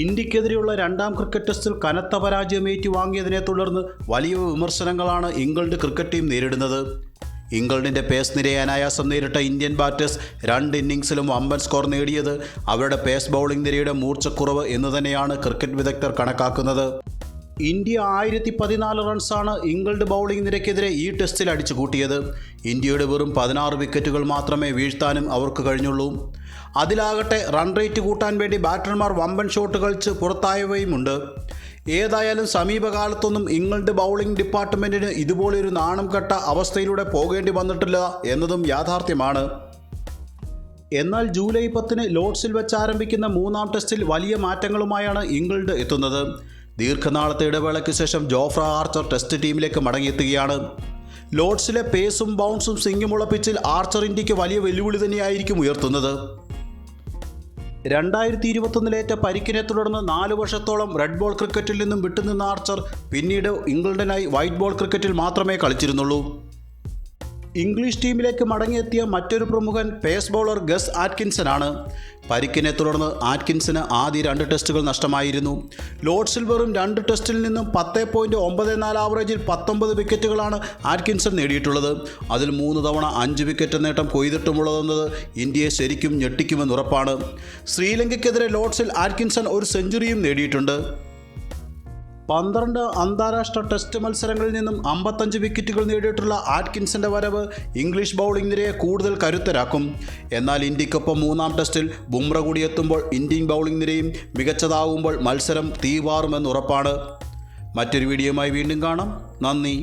ഇന്ത്യക്കെതിരെയുള്ള രണ്ടാം ക്രിക്കറ്റ് ടെസ്റ്റിൽ കനത്ത പരാജയം വാങ്ങിയതിനെ തുടർന്ന് വലിയ വിമർശനങ്ങളാണ് ഇംഗ്ലണ്ട് ക്രിക്കറ്റ് ടീം നേരിടുന്നത്. ഇംഗ്ലണ്ടിന്റെ പേസ് നിരയെ അനായാസം നേരിട്ട ഇന്ത്യൻ ബാറ്റേഴ്സ് രണ്ട് ഇന്നിങ്സിലും വമ്പൻ സ്കോർ നേടിയത്. അവരുടെ പേസ് ബൗളിംഗ് നിരയുടെ മൂർച്ചക്കുറവ് എന്ന് തന്നെയാണ് ക്രിക്കറ്റ് വിദഗ്ധർ കണക്കാക്കുന്നത്. ഇന്ത്യ ആയിരത്തി പതിനാല് റൺസാണ് ഇംഗ്ലണ്ട് ബൗളിംഗ് നിരക്കെതിരെ ഈ ടെസ്റ്റിൽ അടിച്ചു കൂട്ടിയത് ഇന്ത്യയുടെ വെറും പതിനാറ് വിക്കറ്റുകൾ മാത്രമേ വീഴ്ത്താനും അവർക്ക് കഴിഞ്ഞുള്ളൂ. അതിലാകട്ടെ റൺ റേറ്റ് കൂട്ടാൻ വേണ്ടി ബാറ്റർമാർ വമ്പൻ ഷോട്ട് കളിച്ച് പുറത്തായവയുമുണ്ട്. ഏതായാലും സമീപകാലത്തൊന്നും ഇംഗ്ലണ്ട് ബൗളിംഗ് ഡിപ്പാർട്ട്മെന്റിന് ഇതുപോലൊരു നാണം കെട്ട അവസ്ഥയിലൂടെ പോകേണ്ടി വന്നിട്ടില്ല എന്നതും യാഥാർത്ഥ്യമാണ്. എന്നാൽ ജൂലൈ പത്തിന് ലോഡ്സിൽ വെച്ച് ആരംഭിക്കുന്ന മൂന്നാം ടെസ്റ്റിൽ വലിയ മാറ്റങ്ങളുമായാണ് ഇംഗ്ലണ്ട് എത്തുന്നത്. ദീർഘനാളത്തെ ഇടവേളയ്ക്ക് ശേഷം ജോഫ്ര ആർച്ചർ ടെസ്റ്റ് ടീമിലേക്ക് മടങ്ങിയെത്തുകയാണ്. ലോഡ്സിലെ പേസും ബൗൺസും സിംഗുമുള്ള പിച്ചിൽ ആർച്ചർ ഇന്ത്യയ്ക്ക് വലിയ വെല്ലുവിളി തന്നെയായിരിക്കും ഉയർത്തുന്നത്. രണ്ടായിരത്തി ഇരുപത്തൊന്നിലേറ്റ പരിക്കിനെ തുടർന്ന് നാല് വർഷത്തോളം റെഡ് ബോൾ ക്രിക്കറ്റിൽ നിന്നും വിട്ടുനിന്ന ആർച്ചർ പിന്നീട് ഇംഗ്ലണ്ടിനായി വൈറ്റ് ബോൾ ക്രിക്കറ്റിൽ മാത്രമേ കളിച്ചിരുന്നുള്ളൂ. ഇംഗ്ലീഷ് ടീമിലേക്ക് മടങ്ങിയെത്തിയ മറ്റൊരു പ്രമുഖൻ പേസ് ബൗളർ ഗസ് ആറ്റ്കിൻസൺ ആണ് പരിക്കിനെ തുടർന്ന് ആറ്റ്കിൻസന് ആദ്യ രണ്ട് ടെസ്റ്റുകൾ നഷ്ടമായിരുന്നു. ലോർഡ്സിൽ വെറും രണ്ട് ടെസ്റ്റിൽ നിന്നും പത്ത് പോയിന്റ് ഒമ്പത് നാല് ആവറേജിൽ പത്തൊമ്പത് വിക്കറ്റുകളാണ് ആറ്റ്കിൻസൺ നേടിയിട്ടുള്ളത്. അതിൽ മൂന്ന് തവണ അഞ്ച് വിക്കറ്റ് നേട്ടം കൊയ്തിട്ടുമുള്ളതെന്നത് ഇന്ത്യയെ ശരിക്കും ഞെട്ടിക്കുമെന്ന് ഉറപ്പാണ് ശ്രീലങ്കയ്ക്കെതിരെ ലോർഡ്സിൽ ആറ്റ്കിൻസൺ ഒരു സെഞ്ചുറിയും നേടിയിട്ടുണ്ട്. പന്ത്രണ്ട് അന്താരാഷ്ട്ര ടെസ്റ്റ് മത്സരങ്ങളിൽ നിന്നും അമ്പത്തഞ്ച് വിക്കറ്റുകൾ നേടിയിട്ടുള്ള ആറ്റ്കിൻസിന്റെ വരവ് ഇംഗ്ലീഷ് ബൗളിംഗ് നിരയെ കൂടുതൽ കരുത്തരാക്കും. എന്നാൽ ഇന്ത്യക്കൊപ്പം മൂന്നാം ടെസ്റ്റിൽ ബുംറ കൂടി എത്തുമ്പോൾ ഇന്ത്യൻ ബൗളിംഗ് നിരയും മികച്ചതാവുമ്പോൾ മത്സരം തീവാറുമെന്ന് ഉറപ്പാണ് മറ്റൊരു വീഡിയോയുമായി വീണ്ടും കാണാം. നന്ദി.